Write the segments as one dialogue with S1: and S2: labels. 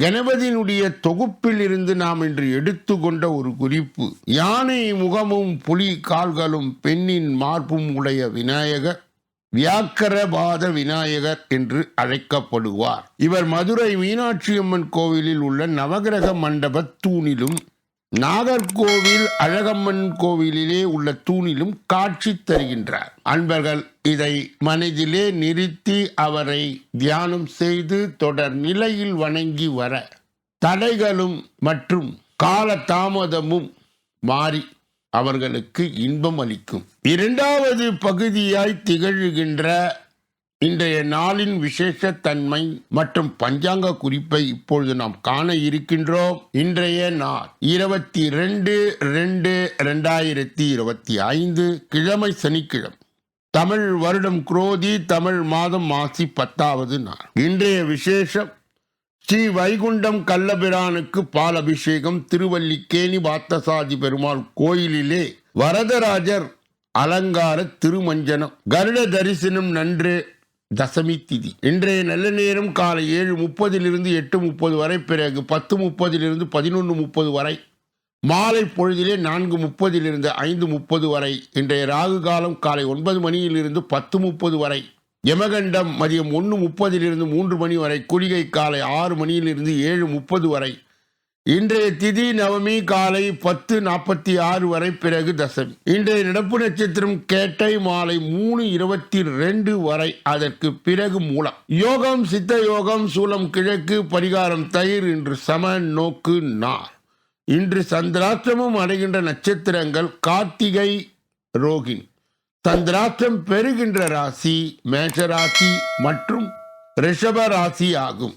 S1: கணபதியினுடைய தொகுப்பில் இருந்து நாம் இன்று எடுத்துக்கொண்ட ஒரு குறிப்பு. யானை முகமும் புலி கால்களும் பெண்ணின் மார்பும் உடைய விநாயகர் வியாக்கரபாத விநாயகர் என்று அழைக்கப்படுவார். இவர் மதுரை மீனாட்சியம்மன் கோவிலில் உள்ள நவகிரக மண்டப தூணிலும் நாகர்கோவில் அழகம்மன் கோவிலிலே உள்ள தூணிலும் காட்சி தருகின்றார். அன்பர்கள் இதை மனதிலே நிறுத்தி அவரை தியானம் செய்து தொடர் நிலையில் வணங்கி வர தடைகளும் மற்றும் கால தாமதமும் மாறி அவர்களுக்கு இன்பம் அளிக்கும். இரண்டாவது பகுதியாய் திகழ்கின்ற இன்றைய நாளின் விசேஷ தன்மை மற்றும் பஞ்சாங்க குறிப்பை இப்பொழுது நாம் காண இருக்கின்றோம். இன்றைய நாள் இருபத்தி ரெண்டு ரெண்டு ரெண்டாயிரத்தி இருபத்தி ஐந்து கிழமை சனிக்கிழமை. தமிழ் வருடம் குரோதி தமிழ் மாதம் மாசி பத்தாவது நாள். இன்றைய விசேஷம் ஸ்ரீ வைகுண்டம் கள்ளபிரானுக்கு பால் அபிஷேகம் திருவல்லிக்கேணி வாத்தசாதி பெருமாள் கோயிலிலே வரதராஜர் அலங்கார திருமஞ்சனம். கருட தரிசனம் நன்று தசமி திதி. இன்றைய நல்ல நேரம் காலை ஏழு முப்பதிலிருந்து எட்டு முப்பது வரை பிறகு பத்து முப்பதிலிருந்து பதினொன்று முப்பது வரை மாலை பொழுதிலே நான்கு முப்பதிலிருந்து ஐந்து முப்பது வரை இன்றைய ராகு காலம் காலை ஒன்பது மணியிலிருந்து பத்து முப்பது வரை யமகண்டம் மதியம் ஒன்று முப்பதிலிருந்து மூன்று மணி வரை குளிகை காலை ஆறு மணியிலிருந்து ஏழு முப்பது வரை இன்றைய திதி நவமி காலை பத்து நாற்பத்தி ஆறு வரை பிறகு தசமி. இன்றைய நடப்பு நட்சத்திரம் கேட்டை மாலை மூணு இருபத்தி ரெண்டு வரை அதற்கு பிறகு மூலம். யோகம் சித்த யோகம் சூலம் கிழக்கு பரிகாரம் தயிர் இன்று சம நோக்கு நார். இன்று சந்திராஷ்டிரமும் அடைகின்ற நட்சத்திரங்கள் கார்த்திகை ரோகிணி. சந்திராஷ்டிரம் பெறுகின்ற ராசி மேஷராசி மற்றும் ரிஷப ராசி ஆகும்.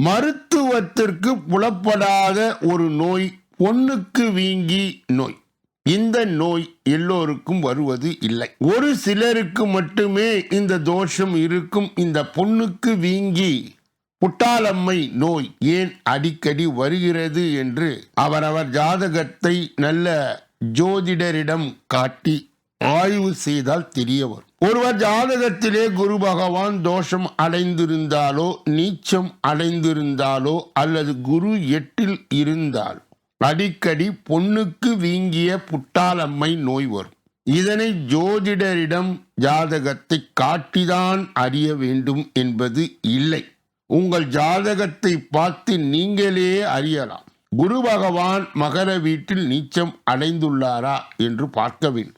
S1: மருத்துவத்திற்கு புலப்படாத ஒரு நோய் பொண்ணுக்கு வீங்கி நோய். இந்த நோய் எல்லோருக்கும் வருவது இல்லை. ஒரு சிலருக்கு மட்டுமே இந்த தோஷம் இருக்கும். இந்த பொண்ணுக்கு வீங்கி புட்டாளம்மை நோய் ஏன் அடிக்கடி வருகிறது என்று அவரவர் ஜாதகத்தை நல்ல ஜோதிடரிடம் காட்டி ஆய்வு செய்தால் தெரிய வரும் ஒருவர் ஜாதகத்திலே குரு பகவான் தோஷம் அடைந்திருந்தாலோ நீச்சம் அடைந்திருந்தாலோ அல்லது குரு எட்டில் இருந்தால் அடிக்கடி பொண்ணுக்கு வீங்கிய புட்டாளம்மை நோய் வரும். இதனை ஜோதிடரிடம் ஜாதகத்தை காட்டிதான் அறிய வேண்டும் என்பது இல்லை. உங்கள் ஜாதகத்தை பார்த்து நீங்களே அறியலாம். குரு பகவான் மகர வீட்டில் நீச்சம் அடைந்துள்ளாரா என்று பார்க்க வேண்டும்.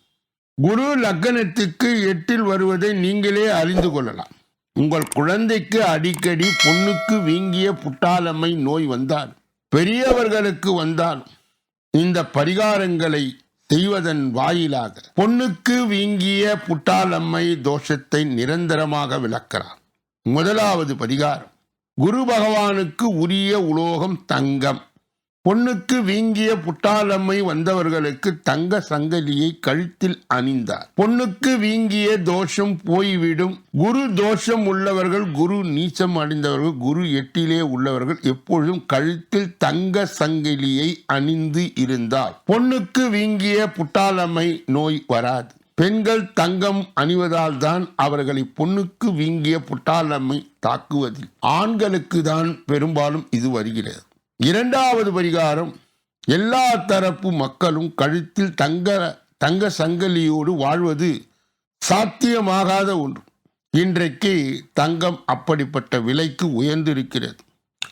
S1: குரு லக்னத்துக்கு எட்டில் வருவதை நீங்களே அறிந்து கொள்ளலாம். உங்கள் குழந்தைக்கு அடிக்கடி பொண்ணுக்கு வீங்கிய புட்டாளம்மை நோய் வந்தால் பெரியவர்களுக்கு வந்தால் இந்த பரிகாரங்களை செய்வதன் வாயிலாக பொண்ணுக்கு வீங்கிய புட்டாலம்மை தோஷத்தை நிரந்தரமாக விளக்கிறார். முதலாவது பரிகாரம் குரு பகவானுக்கு உரிய உலோகம் தங்கம். பொண்ணுக்கு வீங்கிய புட்டாளம்மை வந்தவர்களுக்கு தங்க சங்கலியை கழுத்தில் அணிந்தார். பொண்ணுக்கு வீங்கிய தோஷம் போய்விடும். குரு தோஷம் உள்ளவர்கள் குரு நீச்சம் அடைந்தவர்கள் குரு எட்டிலே உள்ளவர்கள் எப்பொழுதும் கழுத்தில் தங்க சங்கிலியை அணிந்து இருந்தால் பொண்ணுக்கு வீங்கிய புட்டாளம்மை நோய் வராது. பெண்கள் தங்கம் அணிவதால் தான் அவர்களை பொண்ணுக்கு வீங்கிய புட்டாளம்மை தாக்குவதில். ஆண்களுக்கு தான் பெரும்பாலும் இது வருகிறது. இரண்டாவது பரிகாரம் எல்லா தரப்பு மக்களும் கழுத்தில் தங்க தங்க சங்கலியோடு வாழ்வது சாத்தியமாகாத ஒன்று. இன்றைக்கு தங்கம் அப்படிப்பட்ட விலைக்கு உயர்ந்திருக்கிறது.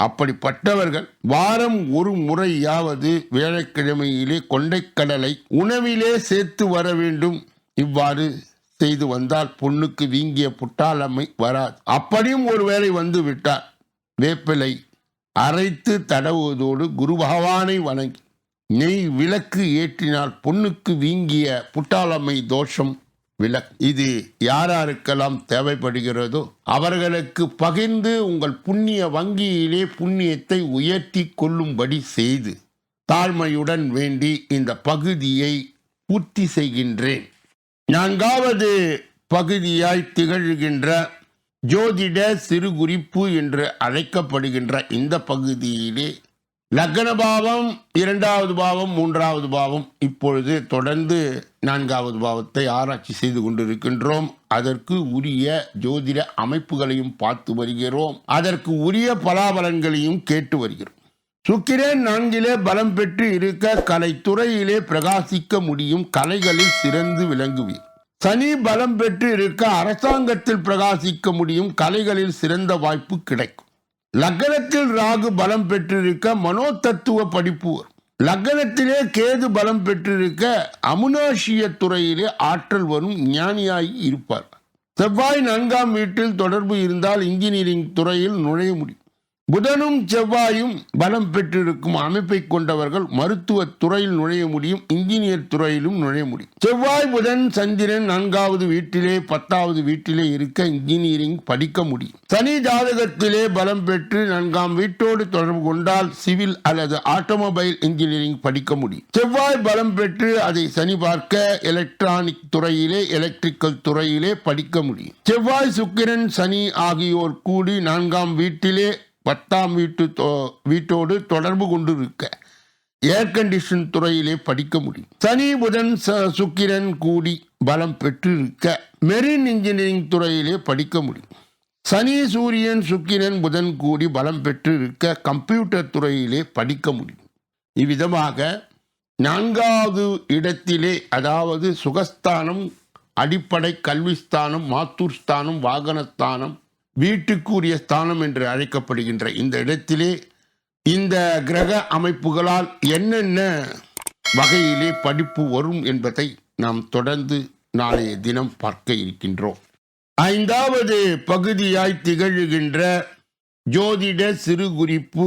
S1: அப்படிப்பட்டவர்கள் வாரம் ஒரு முறையாவது வேலைக்கிழமையிலே கொண்டைக்கடலை உணவிலே சேர்த்து வர வேண்டும். இவ்வாறு செய்து வந்தால் பொண்ணுக்கு வீங்கிய புட்டாளம்மை வராது. அப்படியும் ஒருவேளை வந்து விட்டார். வேப்பிலை அரைத்து தடவுவதோடு குரு பகவானை வணங்கி நெய் விளக்கு ஏற்றினால் பொண்ணுக்கு வீங்கிய புட்டாளம்மை தோஷம் விளக்கு இது யாராருக்கெல்லாம் தேவைப்படுகிறதோ அவர்களுக்கு பகிர்ந்து உங்கள் புண்ணிய வங்கியிலே புண்ணியத்தை உயர்த்தி கொள்ளும்படி செய்து தாழ்மையுடன் வேண்டி இந்த பகுதியை பூர்த்தி செய்கின்றேன். நான்காவது பகுதியாய் திகழ்கின்ற ஜோதிட சிறு குறிப்பு என்று அழைக்கப்படுகின்ற இந்த பகுதியிலே லக்ன பாவம் இரண்டாவது பாவம் மூன்றாவது பாவம் இப்பொழுது தொடர்ந்து நான்காவது பாவத்தை ஆராய்ச்சி செய்து கொண்டிருக்கின்றோம். அதற்கு உரிய ஜோதிட அமைப்புகளையும் பார்த்து வருகிறோம். அதற்கு உரிய பலாபலன்களையும் கேட்டு வருகிறோம். சுக்கிரன் நான்கிலே பலம் பெற்று இருக்க கலைத்துறையிலே பிரகாசிக்க முடியும் கலைகளில் சிறந்து விளங்குவீர். சனி பலம் பெற்று இருக்க அரசாங்கத்தில் பிரகாசிக்க முடியும். கலைகளில் சிறந்த வாய்ப்பு கிடைக்கும். லக்னத்தில் ராகு பலம் பெற்றிருக்க மனோதத்துவ படிப்பு வரும். லக்னத்திலே கேது பலம் பெற்றிருக்க அமுனாஷிய துறையிலே ஆற்றல் வரும். ஞானியாகி இருப்பார். செவ்வாய் நான்காம் வீட்டில் தொடர்பு இருந்தால் இன்ஜினியரிங் துறையில் நுழைய முடியும். புதனும் செவ்வாயும் பலம் பெற்றிருக்கும் அமைப்பை கொண்டவர்கள் மருத்துவ துறையில் நுழைய முடியும் இன்ஜினியர் துறையிலும் நுழைய முடியும். செவ்வாய் புதன் சந்திரன் நான்காவது வீட்டிலே பத்தாவது வீட்டிலே இருக்க இன்ஜினியரிங் படிக்க முடியும். சனி ஜாதகத்திலே பலம் பெற்று நான்காம் வீட்டோடு தொடர்பு கொண்டால் சிவில் அல்லது ஆட்டோமொபைல் இன்ஜினியரிங் படிக்க முடியும். செவ்வாய் பலம் பெற்று அதை சனி பார்க்க எலக்ட்ரானிக் துறையிலே எலக்ட்ரிக்கல் துறையிலே படிக்க முடியும். செவ்வாய் சுக்கிரன் சனி ஆகியோர் கூடி நான்காம் வீட்டிலே பத்தாம் வீட்டு தொ- வீட்டோடு தொடர்பு கொண்டு இருக்க ஏர் கண்டிஷன் துறையிலே படிக்க முடியும். சனி புதன் ச- சுக்கிரன் கூடி பலம் பெற்று இருக்க மெரின் இன்ஜினியரிங் துறையிலே படிக்க முடியும். சனி சூரியன் சுக்கிரன் புதன் கூடி பலம் பெற்று இருக்க கம்ப்யூட்டர் துறையிலே படிக்க முடியும். இவ்விதமாக நான்காவது இடத்திலே அதாவது சுகஸ்தானம் அடிப்படை கல்விஸ்தானம் மாத்தூர் ஸ்தானம் வாகனஸ்தானம் வீட்டுக்குரிய ஸ்தானம் என்று அழைக்கப்படுகின்ற இந்த இடத்திலே இந்த கிரக அமைப்புகளால் என்னென்ன வகையிலே படிப்பு வரும் என்பதை நாம் தொடர்ந்து நாளைய தினம் பார்க்க இருக்கின்றோம். ஐந்தாவது பகுதியாய் திகழ்கின்ற ஜோதிட சிறு குறிப்பு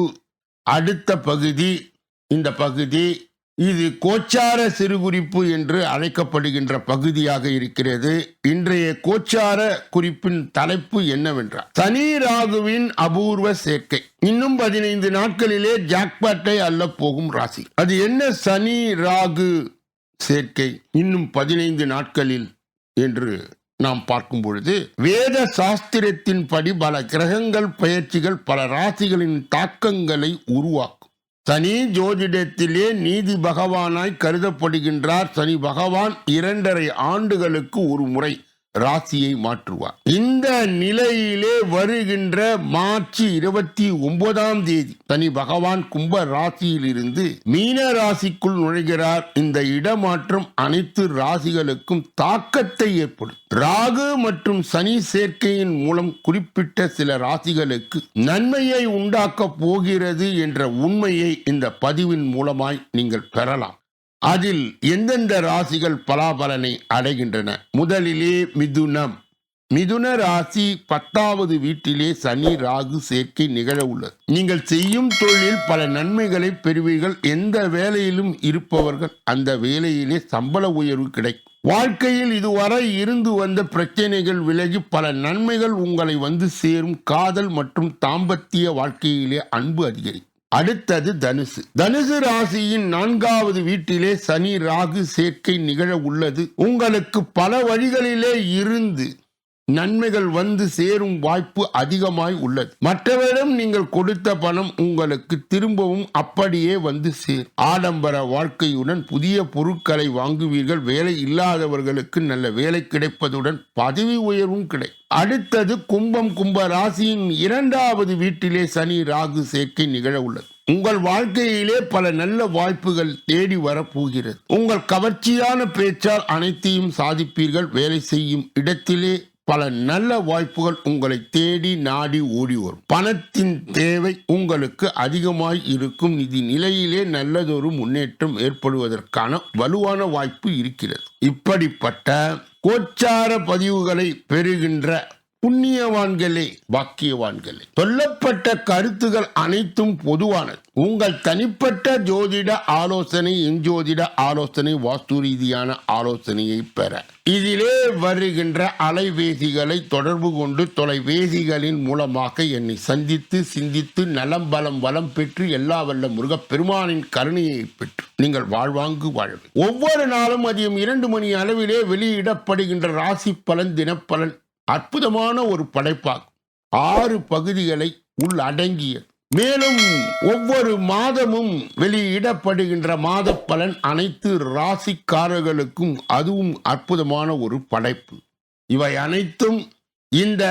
S1: அடுத்த பகுதி இந்த பகுதி இது கோச்சார சிறுகுறிப்பு என்று அழைக்கப்படுகின்ற பகுதியாக இருக்கிறது. இன்றைய கோச்சார குறிப்பின் தலைப்பு என்னவென்றால் சனி ராகுவின் அபூர்வ சேர்க்கை. இன்னும் பதினைந்து நாட்களிலே ஜாக்பாட்டை அல்ல போகும் ராசி. அது என்ன சனி ராகு சேர்க்கை இன்னும் பதினைந்து நாட்களில் என்று நாம் பார்க்கும் பொழுது வேத சாஸ்திரத்தின்படி பல கிரகங்கள் பயிற்சிகள் பல ராசிகளின் தாக்கங்களை உருவாக்கும். சனி ஜோதிடத்திலே நீதி பகவானாய் கருதப்படுகின்றார். சனி பகவான் இரண்டரை ஆண்டுகளுக்கு ஒரு முறை. ராசியை மாற்றுவார். இந்த நிலையிலே வருகின்ற மார்ச் இருபத்தி ஒன்பதாம் தேதி சனி பகவான் கும்ப ராசியிலிருந்து மீன ராசிக்குள் நுழைகிறார். இந்த இடமாற்றம் அனைத்து ராசிகளுக்கும் தாக்கத்தை ஏற்படும். ராகு மற்றும் சனி சேர்க்கையின் மூலம் குறிப்பிட்ட சில ராசிகளுக்கு நன்மையை உண்டாக்கப் போகிறது என்ற உண்மையை இந்த பதிவின் மூலமாய் நீங்கள் பெறலாம். அதில் எந்தெந்த ராசிகள் பலாபலனை அடைகின்றன? முதலிலே மிதுனம். மிதுன ராசி பத்தாவது வீட்டிலே சனி ராகு சேர்க்கை நிகழ உள்ளது. நீங்கள் செய்யும் தொழிலில் பல நன்மைகளை பெறுவீர்கள். எந்த வேலையிலும் இருப்பவர்கள் அந்த வேலையிலே சம்பள உயர்வு கிடைக்கும். வாழ்க்கையில் இதுவரை இருந்து வந்த பிரச்சனைகள் விலகி பல நன்மைகள் உங்களை வந்து சேரும். காதல் மற்றும் தாம்பத்திய வாழ்க்கையிலே அன்பு அதிகரிக்கும். அடுத்தது தனுசு. தனுசு ராசியின் நான்காவது வீட்டிலே சனி ராகு சேர்க்கை நிகழ உள்ளது. உங்களுக்கு பல வழிகளிலே இருந்து நன்மைகள் வந்து சேரும் வாய்ப்பு அதிகமாய் உள்ளது. மற்றவரிடம் நீங்கள் கொடுத்த பணம் உங்களுக்கு திரும்பவும் அப்படியே வந்து சேர் ஆடம்பர வாழ்க்கையுடன் புதிய பொருட்களை வாங்குவீர்கள். வேலை இல்லாதவர்களுக்கு நல்ல வேலை கிடைப்பதுடன் பதவி உயர்வும் கிடை அடுத்தது கும்பம். கும்ப ராசியின் இரண்டாவது வீட்டிலே சனி ராகு சேர்க்கை நிகழ உள்ளது. உங்கள் வாழ்க்கையிலே பல நல்ல வாய்ப்புகள் தேடி வரப்போகிறது உங்கள் கவர்ச்சியான பேச்சால் அனைத்தையும் சாதிப்பீர்கள். வேலை செய்யும் இடத்திலே பல நல்ல வாய்ப்புகள் உங்களை தேடி நாடி ஓடி வரும். பணத்தின் தேவை உங்களுக்கு அதிகமாய் இருக்கும். நிதி நிலையிலே நல்லதொரு முன்னேற்றம் ஏற்படுவதற்கான வலுவான வாய்ப்பு இருக்கிறது. இப்படிப்பட்ட கோச்சார பதிவுகளை பெறுகின்ற புண்ணியவான்களே பாக்கியவான்களே சொல்லப்பட்ட கருத்துகள் அனைத்தும் பொதுவானது. உங்கள் தனிப்பட்ட ஜோதிட ஆலோசனை இஞ்சோதிட ஆலோசனை வாஸ்து ரீதியான ஆலோசனையை பெற. இதிலே வருகின்ற அலைவேசிகளை தொடர்பு கொண்டு தொலைவேசிகளின் மூலமாக என்னை சந்தித்து சிந்தித்து நலம் பலம் வளம் பெற்று எல்லா வல்ல முருகப்பெருமானின் கருணையை பெற்று நீங்கள் வாழ்வாங்கு வாழ ஒவ்வொரு நாளும் மதியம் இரண்டு மணி அளவிலே வெளியிடப்படுகின்ற ராசி பலன் தினப்பலன் அற்புதமான ஒரு படைப்பாகும். ஆறு பகுதிகளை உள்ளடங்கியது மேலும் ஒவ்வொரு மாதமும் வெளியிடப்படுகின்ற மாத பலன் அனைத்து ராசிக்காரர்களுக்கும் அதுவும் அற்புதமான ஒரு படைப்பு. இவை அனைத்தும் இந்த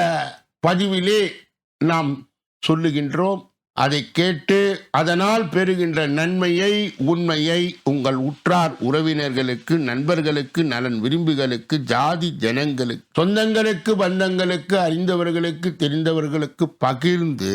S1: பதிவிலே நாம் சொல்லுகின்றோம். அதை கேட்டு அதனால் பெறுகின்ற நன்மையை உண்மையை உங்கள் உற்றார் உறவினர்களுக்கு நண்பர்களுக்கு நலன் விரும்புகளுக்கு ஜாதி ஜனங்களுக்கு சொந்தங்களுக்கு பந்தங்களுக்கு அறிந்தவர்களுக்கு தெரிந்தவர்களுக்கு பகிர்ந்து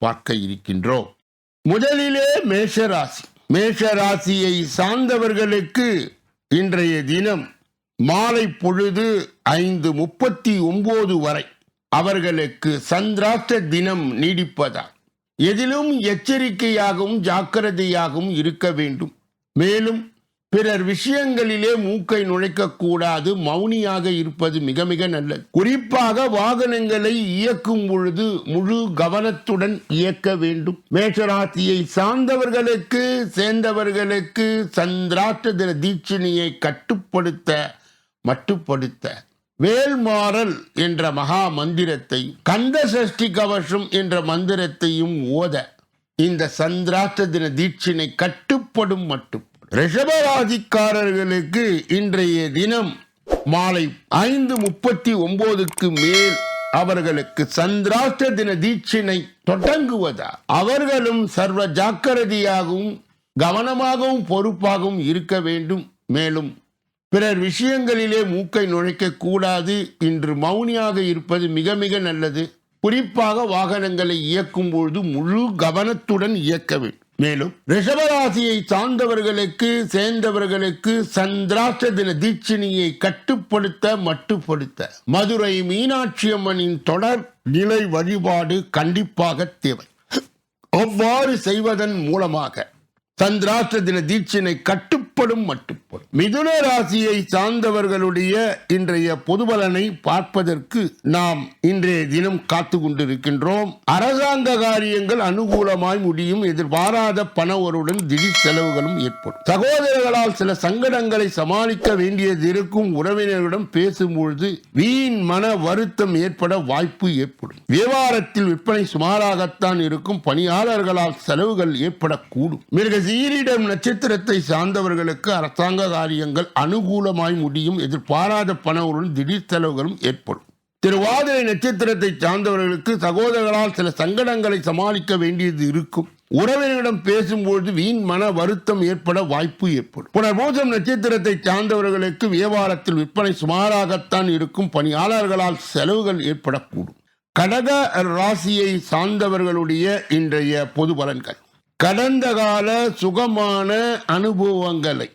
S1: பார்க்க இருக்கின்றோம் முதலிலே மேஷராசி. மேஷராசியை சார்ந்தவர்களுக்கு இன்றைய தினம் மாலை பொழுது ஐந்து முப்பத்தி ஒன்பது வரை அவர்களுக்கு சந்திராஷ்ட தினம் நீடிப்பதால் எதிலும் எச்சரிக்கையாகவும் ஜாக்கிரதையாகவும் இருக்க வேண்டும். மேலும் பிறர் விஷயங்களிலே மூக்கை நுழைக்கக்கூடாது மௌனியாக இருப்பது மிக மிக நல்லது. குறிப்பாக வாகனங்களை இயக்கும் பொழுது முழு கவனத்துடன் இயக்க வேண்டும். மேஷராசியை சார்ந்தவர்களுக்கு சேர்ந்தவர்களுக்கு சந்திராஷ்ட தீட்சணியை கட்டுப்படுத்த மட்டுப்படுத்த. வேல்மாறல் என்ற மகா மந்திரத்தை கந்த சஷ்டி கவசம் என்ற மந்திரத்தையும் ஓத இந்த சந்திராஷ்ட தின தீட்சினை கட்டுப்படும் மட்டும். ரிஷபராசிக்காரர்களுக்கு இன்றைய தினம் மாலை ஐந்து முப்பத்தி ஒன்பதுக்கு மேல் அவர்களுக்கு சந்திராஷ்ட தின தீட்சினை தொடங்குவதா? அவர்களும் சர்வ ஜாக்கிரதையாகவும் கவனமாகவும் பொறுப்பாகவும் இருக்க வேண்டும். மேலும் பிறர் விஷயங்களிலே மூக்கை நுழைக்க கூடாது இன்று மௌனியாக இருப்பது மிக மிக நல்லது. குறிப்பாக வாகனங்களை இயக்கும் பொழுது முழு கவனத்துடன் இயக்க வேண்டும். மேலும் ரிஷபராசியை சார்ந்தவர்களுக்கு சேர்ந்தவர்களுக்கு சந்திராஷ்ட தின தீட்சணியை கட்டுப்படுத்த மட்டுப்படுத்த. மதுரை மீனாட்சி அம்மனின் தொடர் நிலை வழிபாடு கண்டிப்பாக தேவை. அவ்வாறு செய்வதன் மூலமாக சந்திராஷ்ட தின தீட்சினை கட்டுப்படும் மட்டும். மிதுன ராசியை சார்ந்தவர்களுடைய இன்றைய பொதுபலனை பார்ப்பதற்கு நாம் இன்றைய தினம் காத்து கொண்டிருக்கின்றோம். அரசாங்க காரியங்கள் அனுகூலமாய் முடியும். எதிர்பாராத பணவருடன் திடீர் செலவுகளும் ஏற்படும். சகோதரர்களால் சில சங்கடங்களை சமாளிக்க வேண்டியது இருக்கும். உறவினர்களிடம் பேசும்பொழுது வீண் மன வருத்தம் ஏற்பட வாய்ப்பு ஏற்படும். வியாபாரத்தில் விற்பனை சுமாராகத்தான் இருக்கும். பணியாளர்களால் செலவுகள் ஏற்படக்கூடும். மிருக சீரிடம் நட்சத்திரத்தை சார்ந்தவர்களுக்கு அரசாங்க காரியங்கள் அனுகூலமாய் முடியும். எதிர்பாராத பணவுடன் திடீர் செலவுகளும் ஏற்படும். திருவாதிரை நட்சத்திரத்தை சார்ந்தவர்களுக்கு சகோதரர்களால் சில சங்கடங்களை சமாளிக்க வேண்டியது இருக்கும். உறவினரிடம் பேசும்பொழுது வீண் மன வருத்தம் ஏற்பட வாய்ப்பு ஏற்படும். புனர்பூசம் நட்சத்திரத்தை சார்ந்தவர்களுக்கு வியாபாரத்தில் விற்பனை சுமாராகத்தான் இருக்கும். பணியாளர்களால் செலவுகள் ஏற்படக்கூடும். கடக ராசியை சார்ந்தவர்களுடைய இன்றைய பொது பலன்கள். கடந்த கால சுகமான அனுபவங்களை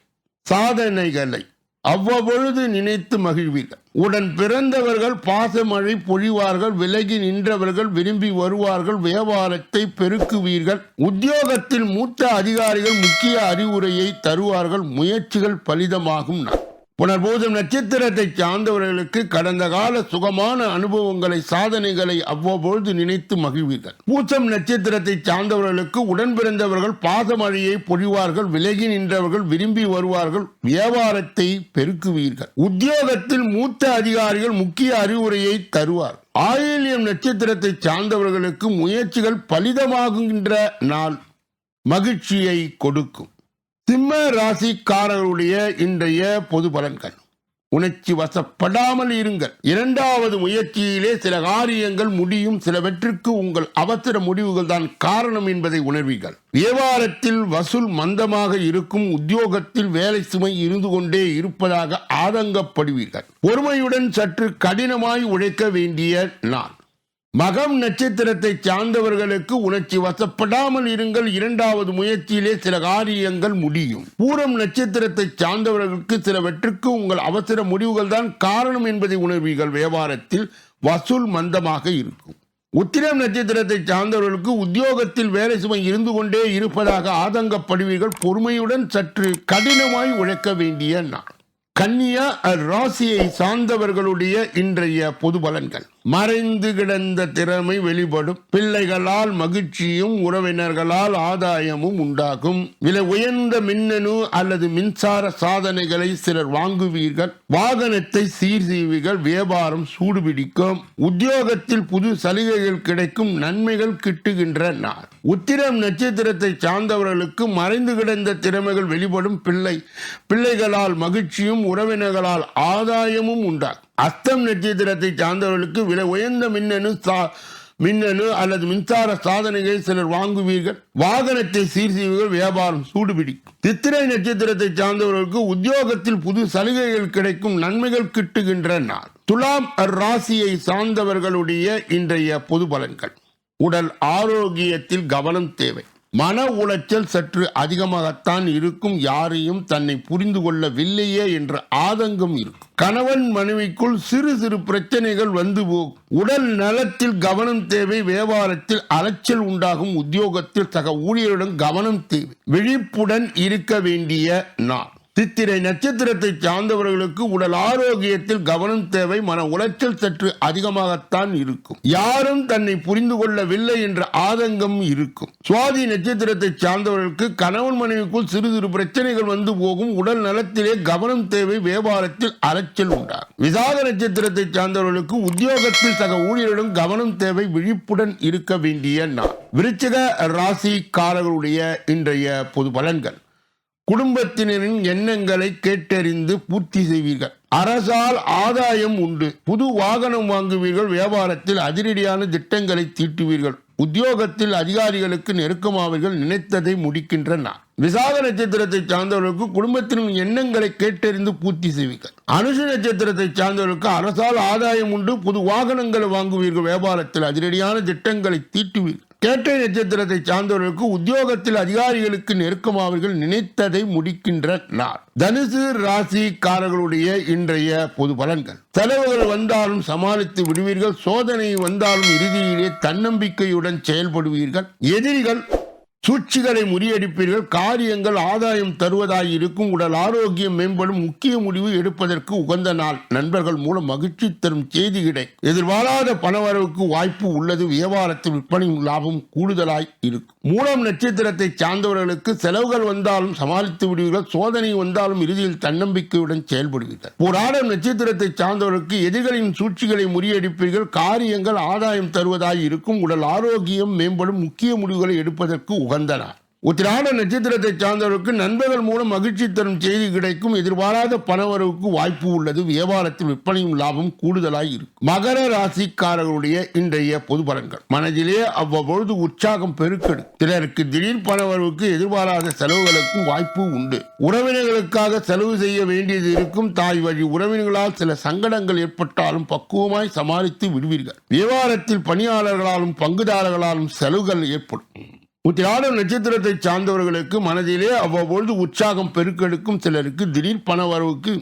S1: சாதனைகளை அவ்வப்பொழுது நினைத்து மகிழ்வீர்கள். உடன் பிறந்தவர்கள் பாசமழை பொழிவார்கள் விலகி நின்றவர்கள் விரும்பி வருவார்கள் வியாபாரத்தை பெருக்குவீர்கள். உத்தியோகத்தில் மூத்த அதிகாரிகள் முக்கிய அறிவுரையை தருவார்கள் முயற்சிகள் பலிதமாகும். நான் புனர்பூதம் நட்சத்திரத்தை சார்ந்தவர்களுக்கு கடந்த கால சுகமான அனுபவங்களை சாதனைகளை அவ்வப்பொழுது நினைத்து மகிழ்வீர்கள். பூசம் நட்சத்திரத்தை சார்ந்தவர்களுக்கு உடன் பிறந்தவர்கள் பாசமழையை பொழிவார்கள் விலகி நின்றவர்கள் விரும்பி வருவார்கள் வியாபாரத்தை பெருக்குவீர்கள். உத்தியோகத்தில் மூத்த அதிகாரிகள் முக்கிய அறிவுரையை தருவார். ஆயிலியம் நட்சத்திரத்தை சார்ந்தவர்களுக்கு முயற்சிகள் பலிதமாகுகின்ற நாள் மகிழ்ச்சியை கொடுக்கும். சிம்ம ராசிக்காரர்களுடைய இன்றைய பொது பலன்கள். உணர்ச்சி வசப்படாமல் இருங்கள். இரண்டாவது முயற்சியிலே சில காரியங்கள் முடியும். சிலவற்றிற்கு உங்கள் அவசர முடிவுகள் தான் காரணம் என்பதை உணர்வீர்கள். வியாபாரத்தில் வசூல் மந்தமாக இருக்கும். உத்தியோகத்தில் வேலை சுமை இருந்து கொண்டே இருப்பதாக ஆதங்கப்படுவீர்கள். பொறுமையுடன் சற்று கடினமாய் உழைக்க வேண்டிய நான் மகம் நட்சத்திரத்தை சார்ந்தவர்களுக்கு உணர்ச்சி வசப்படாமல் இருங்கள். இரண்டாவது முயற்சியிலே சில காரியங்கள் முடியும். பூரம் நட்சத்திரத்தை சார்ந்தவர்களுக்கு சிலவற்றுக்கு உங்கள் அவசர முடிவுகள் தான் காரணம் என்பதை உணர்வீர்கள். வியாபாரத்தில் வசூல் மந்தமாக இருக்கும். உத்திரம் நட்சத்திரத்தை சார்ந்தவர்களுக்கு உத்தியோகத்தில் வேலை சுமை இருந்து கொண்டே இருப்பதாக ஆதங்கப்படுவீர்கள். பொறுமையுடன் சற்று கடினமாய் உழைக்க வேண்டிய நாள். கன்னியா ராசியை சார்ந்தவர்களுடைய இன்றைய பொது பலன்கள். மறைந்து கிடந்த திறமை வெளிப்படும். பிள்ளைகளால் மகிழ்ச்சியும் உறவினர்களால் ஆதாயமும் உண்டாகும். விலை உயர்ந்த மின்னணு அல்லது மின்சார சாதனைகளை சிலர் வாங்குவீர்கள். வாகனத்தை சீர் செய்வீர்கள் வியாபாரம் சூடுபிடிக்கும். உத்தியோகத்தில் புது சலுகைகள் கிடைக்கும் நன்மைகள் கிட்டுகின்ற நாள் உத்திரம் நட்சத்திரத்தை சார்ந்தவர்களுக்கு மறைந்து கிடந்த திறமைகள் வெளிப்படும் பிள்ளை. பிள்ளைகளால் மகிழ்ச்சியும் உறவினர்களால் ஆதாயமும் உண்டாகும். அஸ்தம் நட்சத்திரத்தை சார்ந்தவர்களுக்கு விலை உயர்ந்த மின்னணு சா- மின்னணு அல்லது மின்சார சாதனைகளை சிலர் வாங்குவீர்கள். வாகனத்தை சீர் செய்வீர்கள் வியாபாரம் சூடுபிடிக்கும். சித்திரை நட்சத்திரத்தை சார்ந்தவர்களுக்கு உத்தியோகத்தில் புது சலுகைகள் கிடைக்கும் நன்மைகள் கிட்டுகின்ற நாள் துலாம் ராசியை சார்ந்தவர்களுடைய இன்றைய பொது பலன்கள். உடல் ஆரோக்கியத்தில் கவனம் தேவை. மன உளைச்சல் சற்று அதிகமாகத்தான் இருக்கும். யாரையும் தன்னை புரிந்து கொள்ளவில்லையே என்ற ஆதங்கம் இருக்கும். கணவன் மனைவிக்குள் சிறு சிறு பிரச்சனைகள் வந்து போகும். உடல் நலத்தில் கவனம் தேவை வியாபாரத்தில் அலைச்சல் உண்டாகும் உத்தியோகத்தில் சக ஊழியருடன் கவனம் தேவை. விழிப்புடன் இருக்க வேண்டிய நாள். சித்திரை நட்சத்திரத்தை சார்ந்தவர்களுக்கு உடல் ஆரோக்கியத்தில் கவனம் தேவை மன உளைச்சல் சற்று அதிகமாகத்தான் இருக்கும். யாரும் தன்னை புரிந்து கொள்ளவில்லை என்ற ஆதங்கம் இருக்கும். சுவாதி நட்சத்திரத்தை சார்ந்தவர்களுக்கு கணவன் மனைவிக்குள் சிறு சிறு பிரச்சனைகள் வந்து போகும். உடல் நலத்திலே கவனம் தேவை வியாபாரத்தில் அலைச்சல் உண்டாகும். விசாக நட்சத்திரத்தை சார்ந்தவர்களுக்கு உத்தியோகத்தில் சக ஊழியரிடம் கவனம் தேவை விழிப்புடன் இருக்க வேண்டிய நாள். விருச்சிக ராசிக்காரர்களுடைய இன்றைய பொது பலன்கள். குடும்பத்தினரின் எண்ணங்களை கேட்டறிந்து பூர்த்தி செய்வீர்கள். அரசால் ஆதாயம் உண்டு. புது வாகனம் வாங்குவீர்கள் வியாபாரத்தில் அதிரடியான திட்டங்களை தீட்டுவீர்கள். உத்தியோகத்தில் அதிகாரிகளுக்கு நெருக்கமாவீர்கள் நினைத்ததை முடிக்கின்ற விசாக நட்சத்திரத்தை சார்ந்தவர்களுக்கு குடும்பத்தின் எண்ணங்களை கேட்டறிந்து பூர்த்தி செய்வீர்கள். அனுஷ நட்சத்திரத்தை சார்ந்தவர்களுக்கு அரசால் ஆதாயம் உண்டு. புது வாகனங்களை வாங்குவீர்கள் வியாபாரத்தில் அதிரடியான திட்டங்களை தீட்டுவீர்கள். கேட்டை நட்சத்திரத்தை சார்ந்தவர்களுக்கு உத்தியோகத்தில் அதிகாரிகளுக்கு நெருக்கமாவர்கள் நினைத்ததை முடிக்கின்ற நாள். தனுசு ராசிக்காரர்களுடைய இன்றைய பொது பலன்கள். செலவுகள் வந்தாலும் சமாளித்து விடுவீர்கள். சோதனை வந்தாலும் இறுதியிலே தன்னம்பிக்கையுடன் செயல்படுவீர்கள். எதிரிகள் சூழ்ச்சிகளை முறியடிப்பீர்கள் காரியங்கள் ஆதாயம் தருவதாய் இருக்கும் உடல் ஆரோக்கியம் மேம்படும் முக்கிய முடிவு எடுப்பதற்கு உகந்த நாள். நண்பர்கள் மூலம் மகிழ்ச்சி தரும் செய்தி கிடை எதிர்பாராத பணவரவுக்கு வாய்ப்பு உள்ளது வியாபாரத்தில் விற்பனை லாபம் கூடுதலாய் இருக்கும். மூலம் நட்சத்திரத்தை சார்ந்தவர்களுக்கு செலவுகள் வந்தாலும் சமாளித்து விடுவீர்கள் சோதனை வந்தாலும் இறுதியில் தன்னம்பிக்கையுடன் செயல்படுவீர்கள். போராடம் நட்சத்திரத்தை சார்ந்தவர்களுக்கு எதிர்களின் சூழ்ச்சிகளை முறியடிப்பீர்கள் காரியங்கள் ஆதாயம் தருவதாய் இருக்கும் உடல் ஆரோக்கியம் மேம்படும் முக்கிய முடிவுகளை எடுப்பதற்கு உகந்த வந்தனர் உத்திராட நட்சத்திரத்தை சார்ந்தவருக்கு நண்பர்கள் மூலம் மகிழ்ச்சி தரும் செய்தி கிடைக்கும். எதிர்பாராத பணவரவுக்கு வாய்ப்பு உள்ளது. வியாபாரத்தில் விற்பனையும் லாபம் கூடுதலாய் இருக்கும். மகர ராசிக்காரர்களுடைய இன்றைய பொது பலன்கள். மனதிலே அவ்வப்பொழுது உற்சாகம் பெருக்கெடும் சிலருக்கு திடீர் பணவரவுக்கு எதிர்பாராத செலவுகளுக்கும் வாய்ப்பு உண்டு. உறவினர்களுக்காக செலவு செய்ய வேண்டியது இருக்கும். தாய் வழி உறவினர்களால் சில சங்கடங்கள் ஏற்பட்டாலும் பக்குவமாய் சமாளித்து விடுவீர்கள். வியாபாரத்தில் பணியாளர்களாலும் பங்குதாரர்களாலும் செலவுகள் ஏற்படும். உத்திராட நட்சத்திரத்தை சார்ந்தவர்களுக்கு மனதிலே அவ்வப்பொழுது உற்சாகம் பெருக்கெடுக்கும் சிலருக்கு திடீர் பண வரவுக்கு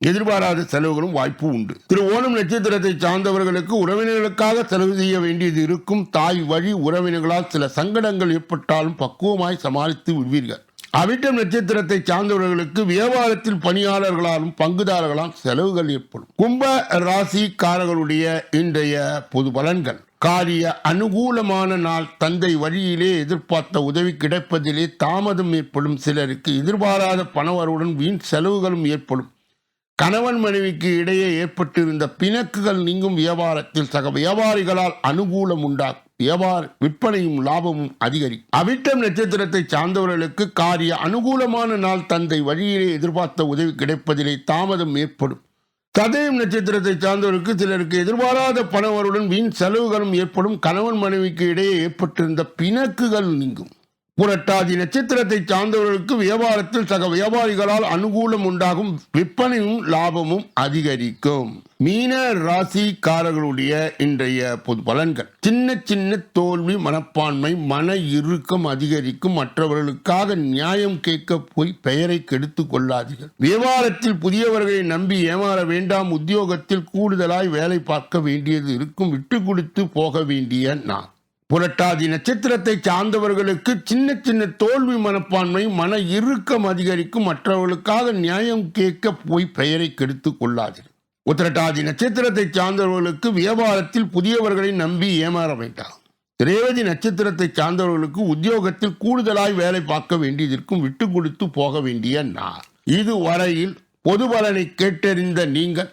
S1: எதிர்பாராத செலவுகளும் வாய்ப்பு உண்டு. திரு ஓணம் நட்சத்திரத்தை சார்ந்தவர்களுக்கு உறவினர்களுக்காக செலவு செய்ய வேண்டியது இருக்கும். தாய் வழி உறவினர்களால் சில சங்கடங்கள் ஏற்பட்டாலும் பக்குவமாய் சமாளித்து விடுவீர்கள். அவிட்டம் நட்சத்திரத்தை சார்ந்தவர்களுக்கு வியாபாரத்தில் பணியாளர்களாலும் பங்குதாரர்களால் செலவுகள் ஏற்படும். கும்ப ராசிக்காரர்களுடைய இன்றைய பொது பலன்கள். காரிய அனுகூலமான நாள் தந்தை வழியிலே எதிர்பார்த்த உதவி கிடைப்பதிலே தாமதம் ஏற்படும் சிலருக்கு. எதிர்பாராத பணவருடன் வீண் செலவுகளும் ஏற்படும். கணவன் மனைவிக்கு இடையே ஏற்பட்டிருந்த பிணக்குகள் நீங்கும் வியாபாரத்தில் சக வியாபாரிகளால் அனுகூலம் உண்டாகும். வியாபார விற்பனையும் லாபமும் அதிகரிக்கும் அவிட்டம் நட்சத்திரத்தை சார்ந்தவர்களுக்கு காரிய அனுகூலமான நாள் தந்தை வழியிலே எதிர்பார்த்த உதவி கிடைப்பதிலே தாமதம் ஏற்படும். சதயம் நட்சத்திரத்தை சார்ந்தவருக்கு சிலருக்கு எதிர்பாராத பணவருடன் வீண் செலவுகளும் ஏற்படும். கணவன் மனைவிக்கு இடையே ஏற்பட்டிருந்த பிணக்குகள் நீங்கும். புரட்டாதி நட்சத்திரத்தை சார்ந்தவர்களுக்கு வியாபாரத்தில் சக வியாபாரிகளால் அனுகூலம் உண்டாகும் விற்பனையும் லாபமும் அதிகரிக்கும். மீன ராசிக்காரர்களுடைய இன்றைய பொது பலன்கள். சின்ன சின்ன தோல்வி மனப்பான்மை மன இறுக்கம் அதிகரிக்கும். மற்றவர்களுக்காக நியாயம் கேட்க போய் பெயரை கெடுத்து கொள்ளாதீர்கள். வியாபாரத்தில் புதியவர்களை நம்பி ஏமாற வேண்டாம். உத்தியோகத்தில் கூடுதலாய் வேலை பார்க்க வேண்டியது இருக்கும். விட்டு கொடுத்து போக வேண்டிய நான் புரட்டாதி நட்சத்திரத்தை சார்ந்தவர்களுக்கு சின்ன சின்ன தோல்வி மனப்பான்மை மன இறுக்கம் அதிகரிக்கும் மற்றவர்களுக்காக நியாயம் கேட்க போய் பெயரை கெடுத்துக் கொள்ளாதீர்கள் உத்திரட்டாதி நட்சத்திரத்தை சார்ந்தவர்களுக்கு வியாபாரத்தில் புதியவர்களை நம்பி ஏமாற வேண்டாம். ரேவதி நட்சத்திரத்தை சார்ந்தவர்களுக்கு உத்தியோகத்தில் கூடுதலாய் வேலை பார்க்க வேண்டியதற்கும் விட்டு கொடுத்து போக வேண்டிய நாள். இதுவரையில் பொது பலனை கேட்டறிந்த நீங்கள்